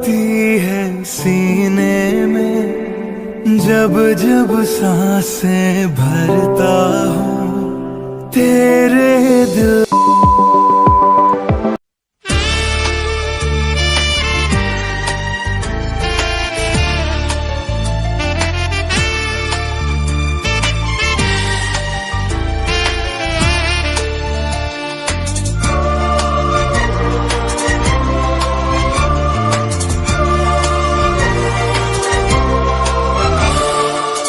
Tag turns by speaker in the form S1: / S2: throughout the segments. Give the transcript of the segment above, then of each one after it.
S1: होती है सीने में जब जब साँसें भरता हूँ तेरे दिल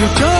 S2: সুচরিতা